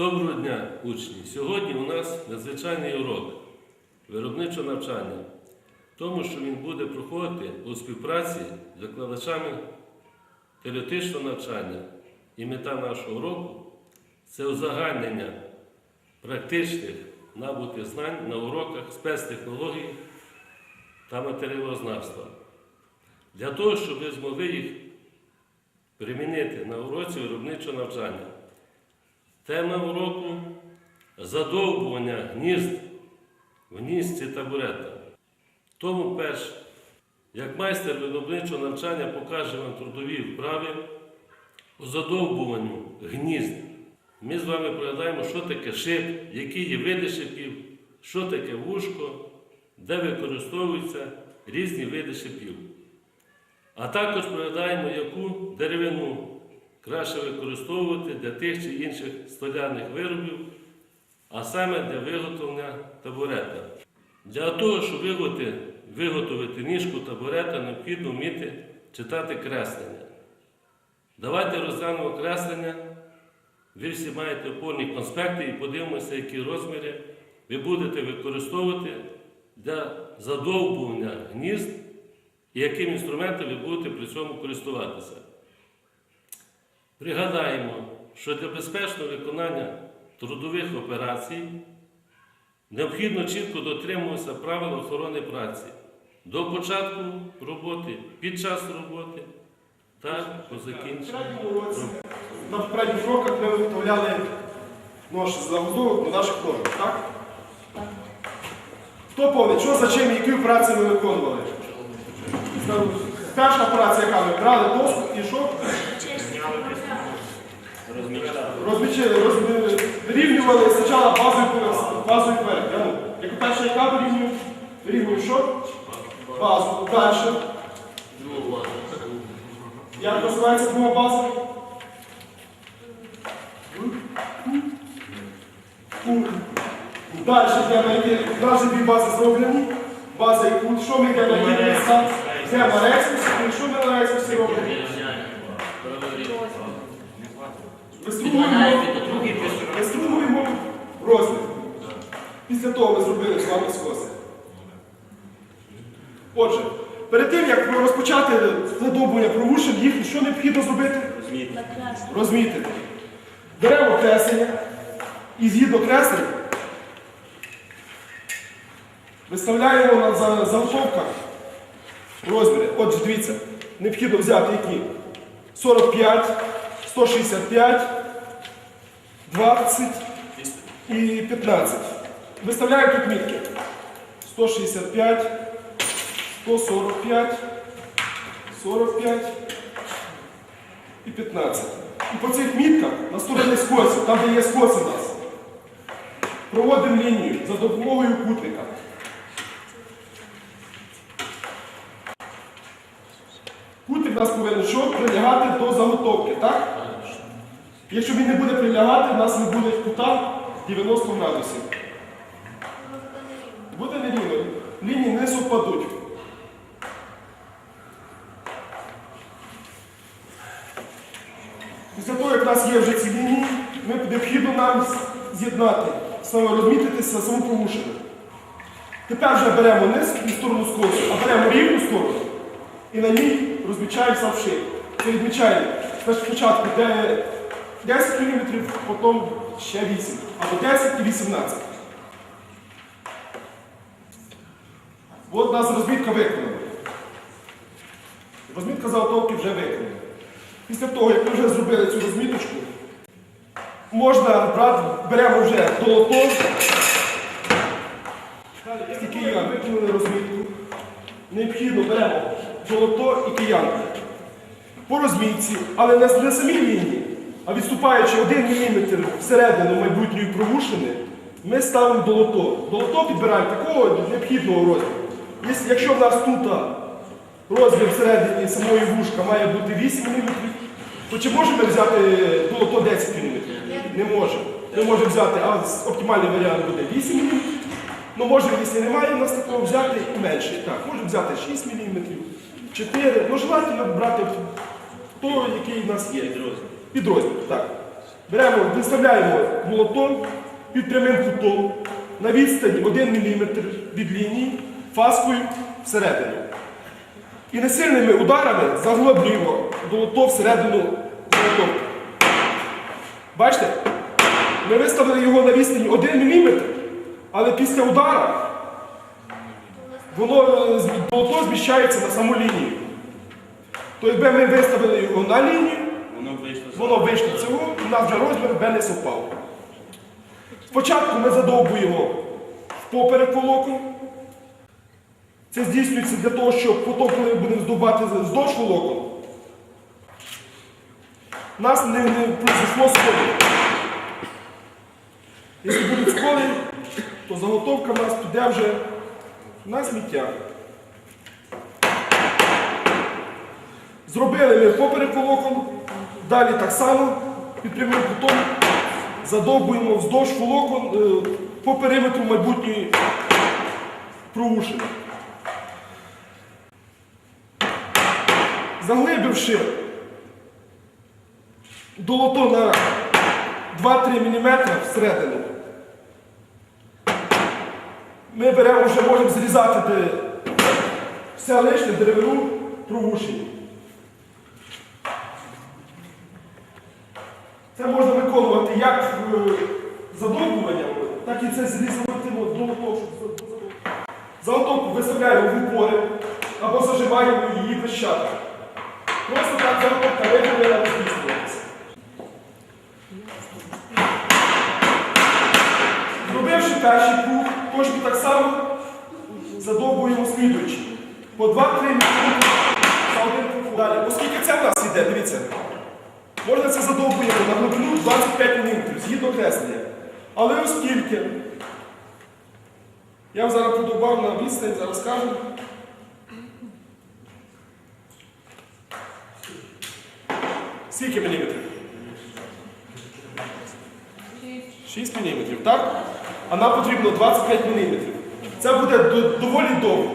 Доброго дня, учні! Сьогодні у нас надзвичайний урок виробничого навчання, тому, що він буде проходити у співпраці з викладачами теоретичного навчання. І мета нашого уроку це узагальнення практичних набутих знань на уроках спецтехнологій та матеріалознавства. Для того, щоб ви змогли їх примінити на уроці виробничого навчання. Тема уроку задовбування гнізд в гніздці табурета. Тому перш, як майстер виробничого навчання покаже вам трудові вправи у задовбуванню гнізд. Ми з вами пригадаємо, що таке шип, які є види шипів, що таке вушко, де використовуються різні види шипів. А також пригадаємо, яку деревину краще використовувати для тих чи інших столярних виробів, а саме для виготовлення табурета. Для того, щоб виготовити, ніжку табурета, необхідно вміти читати креслення. Давайте розглянемо креслення. Ви всі маєте опорні конспекти і подивимося, які розміри ви будете використовувати для задовбування гнізд і яким інструментом ви будете при цьому користуватися. Пригадаємо, що для безпечного виконання трудових операцій необхідно чітко дотримуватися правил охорони праці до початку роботи, під час роботи та по закінченню. році на попередніх уроках ми виготовляли нож з заготовок до наших ножок, так? Хто пам'ятає, що за чим які операції ми виконували? Перша операція, яка ми брали доску і що? Розмічили, розмі- вирівнювали спочатку базовий, базовий перед. Я, ну, Як перша яка вирівнюю? Вирівнюю що? Базу. Далі. Як називається друга база? Далі йде на наші дві бази зроблені. База і кут. Що ми йдемо на які місця? Йдемо рексус. І що ми на рексусі робимо? Виструмуємо, розмір. Після того ми зробили з вами скоси. Отже, перед тим, як розпочати задовбування провушень, їх що необхідно зробити? Розмітити. Беремо креслення і згідно креслень виставляємо на за- заготовках розміри. Отже, дивіться, необхідно взяти які 45, 165, 20 і 15. Виставляємо тут мітки. 165, 145, 45 і 15. І по цих мітках на стороні скосів, там де є скоси у нас, проводимо лінію за допомогою кутника. Кутик у нас повинен що? Прилягати до заготовки, так? Якщо він не буде прилягати, у нас не буде кута 90 градусів. Буде нерівно. Лінії не совпадуть. Після того, як в нас є вже ці лінії, ми необхідно нам з'єднати, саме розмітитися саму провушину. Тепер вже беремо з- сторону скосу, а беремо рівну сторону і на ній розмічаємо сам. Це відмічаємо спочатку де 10 мм, потім ще 8, або 10 і 18. От нас розмітка виконана. Розмітка заготовки вже виконана. Після того, як ми вже зробили цю розміточку, можна брати, беремо вже долото. Тільки я виконали розмітку. Необхідно беремо долото і киянку. По розмітці, але не на самій лінії, а відступаючи 1 мм всередину майбутньої провушини, ми ставимо долото. Долото підбираємо такого необхідного розміру. Якщо- в нас тут розмір всередині самої вушка має бути 8 мм, то чи можемо взяти долото 10 мм? Не можемо. Ми можемо взяти, а оптимальний варіант буде 8 мм. Ну, можемо, якщо немає у нас такого, взяти і менше. Так, можемо взяти 6 мм, 4 Ну, желательно брати той, який у нас є. Підрозділ. Так. Беремо, виставляємо молотом під прямим кутом на відстані 1 мм від лінії фаскою всередину. І несильними ударами заглоблюємо долото всередину заготовки. Бачите? Ми виставили його на відстані 1 мм, але після удара воно е, долото зміщається на саму лінію. То якби ми виставили його на лінію, Воно вийшло. вийшло і у нас вже розмір би не. Спочатку ми задовбуємо в поперек волокон. Це здійснюється для того, щоб потім, коли ми будемо здобувати вздовж волокон, нас не, не произошло сколи. Якщо будуть сколи, то заготовка в нас піде вже на сміття. Зробили ми поперек волокон, далі так само під прямим кутом задовбуємо вздовж волокон е, по периметру майбутньої проушини. Заглибивши долото на 2-3 мм всередину, ми беремо вже можемо зрізати все лишнє деревину провушені. Це можна виконувати як е, задовбуванням, так і це зрізувати долото, щоб за- за- заготовку виставляємо в упори або зажимаємо її пищати. Просто так заготовка виглядає розпіснюється. Зробивши перший круг, точно так само задовбуємо слідуючий. По 2-3 минути за один круг. Далі, оскільки це в нас іде, дивіться. Можна це задовбуємо на глибину 25 мм, згідно креслення. Але оскільки я вам зараз подобав на відстань, зараз кажу. Скільки міліметрів? 6 мм, так? А нам потрібно 25 мм. Це буде доволі довго.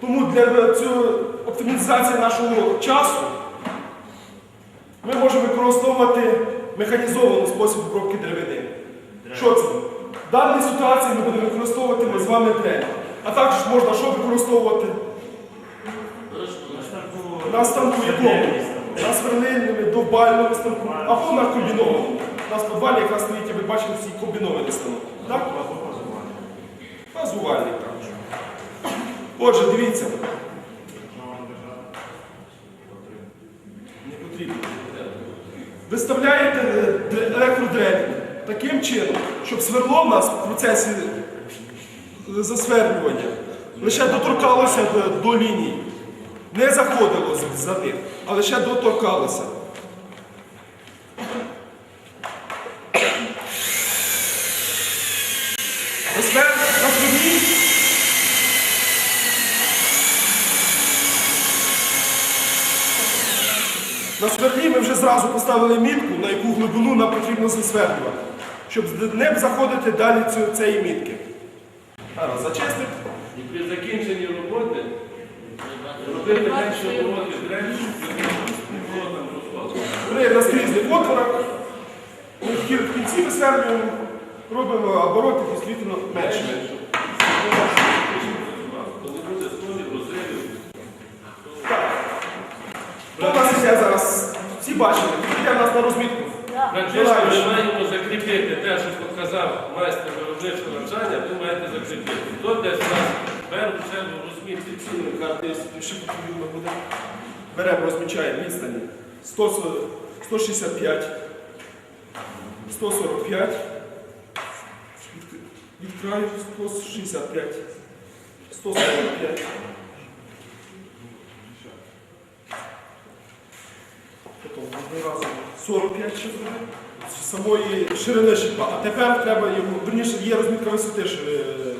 Тому для цього оптимізації нашого часу ми можемо використовувати механізований спосіб обробки деревини. Що це? В даній ситуації ми будемо використовувати ми з вами дрель. А також можна що використовувати? На станку якому? На сверлильними, довбальному станку, або на комбінованому. У нас в підвалі якраз стоїть, ви бачите, всі комбіновані станок. Так. Отже, дивіться. Не потрібно. Виставляєте е, електродрель таким чином, щоб сверло в нас в процесі засверлювання лише доторкалося до, до лінії. Не заходило за них, а лише доторкалося. Розсвер на сверлі. На сверлі ми вже зразу поставили мітку, на яку глибину нам потрібно засверлювати, щоб не заходити далі цієї мітки. Зараз зачистив. І при закінченні роботи робити менше роботи розпалку. При наскрізних отворах ми в в кінці висверлюємо, робимо обороти дійсно менше. То не буде сколів, розривів. Іде зараз? Всі бачили, йде в нас на розмітку. Практично ми маємо закріпити те, що показав майстер виробничого навчання, ви маєте закріпити. То десь у нас в першу чергу розмітки. Ціною карти, якщо потрібно буде. Беремо, розмічаємо відстані 165, 145, від, від краю 165, 145. Потім 45 ще зробимо. З самої ширини шипа. А тепер треба йому, верніше є розмітка висоти ж, е,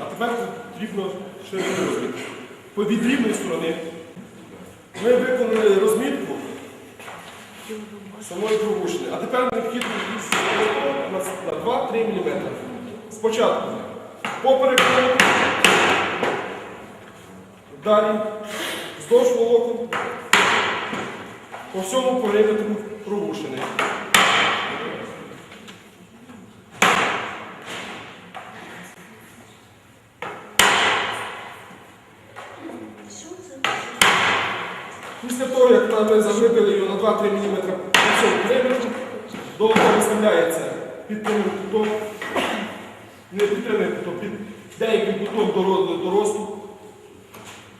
а тепер потрібно ширину розмітки. По від сторони ми виконали розмітку самої пробушення. А тепер необхідно на 2-3 мм. Спочатку поперек далі вздовж волокон, по всьому периметру порушений. Після того, як ми загрибили його на 2-3 мм по цьому периметру, долото виставляється під прямим кутом, не під прямим кутом, під деяким кутом до росту.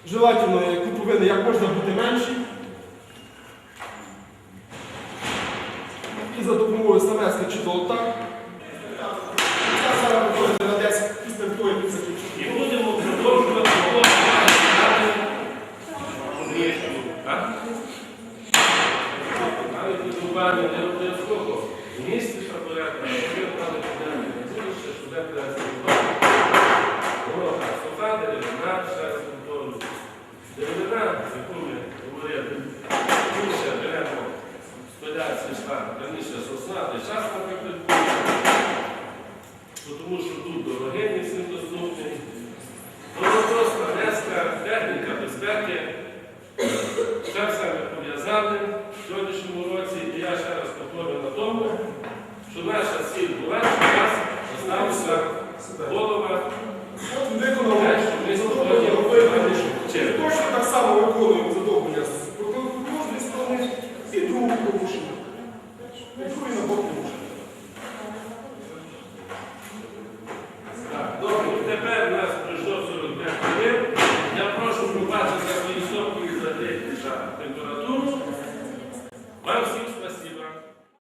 Желательно, е, куповини як можна бути менші. Самеска